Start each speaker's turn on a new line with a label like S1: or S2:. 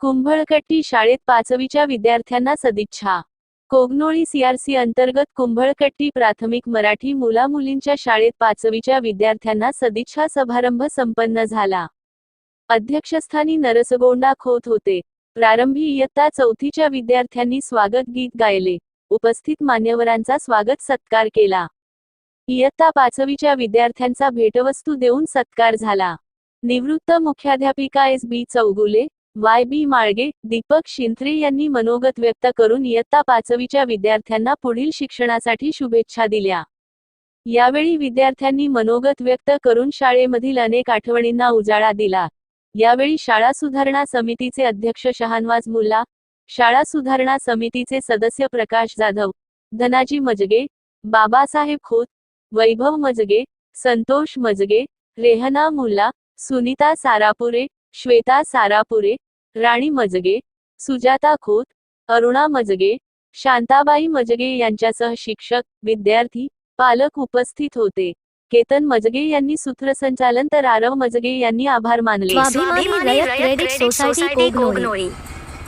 S1: कुंभळकट्टी शाळेत पाचवीच्या विद्यार्थ्यांना सदिच्छा. कोगनोळी सीआरसी अंतर्गत कुंभळकट्टी प्राथमिक मराठी मुलामुलींच्या शाळेत पाचवीच्या विद्यार्थ्यांना सदिच्छा समारंभ संपन्न झाला. अध्यक्षस्थानी नरसगोंडा खोत होते. प्रारंभी इयत्ता चौथीच्या विद्यार्थ्यांनी स्वागत गीत गायले. उपस्थित मान्यवरांचा स्वागत सत्कार केला. इयत्ता पाचवीच्या विद्यार्थ्यांचा भेटवस्तू देऊन सत्कार झाला. निवृत्त मुख्याध्यापिका S B Chougule Y B Malge Deepak Shintre यांनी मनोगत व्यक्त करून इयत्ता पाचवीच्या विद्यार्थ्यांना पुढील शिक्षणासाठी शुभेच्छा दिल्या. यावेळी विद्यार्थ्यांनी मनोगत व्यक्त करून शाळेमधील अनेक आठवणींना उजाळा दिला. यावेळी शाळा सुधारणा समितीचे अध्यक्ष शहानवाज मुल्ला शाळा सुधारणा समितीचे सदस्य प्रकाश जाधव धनाजी मजगे बाबासाहेब खोत वैभव मजगे संतोष मजगे रेहना मुल्ला सुनीता सारापुरे श्वेता सारापुरे राणी मजगे सुजाता खोत अरुणा मजगे शांताबाई मजगे यांच्यासह शिक्षक विद्यार्थी पालक उपस्थित होते. केतन मजगे यांनी सूत्रसंचालन तर आरव मजगे यांनी आभार मानले.
S2: स्वाभिमानी रयत क्रेडिट सोसायटी कोगनोळी.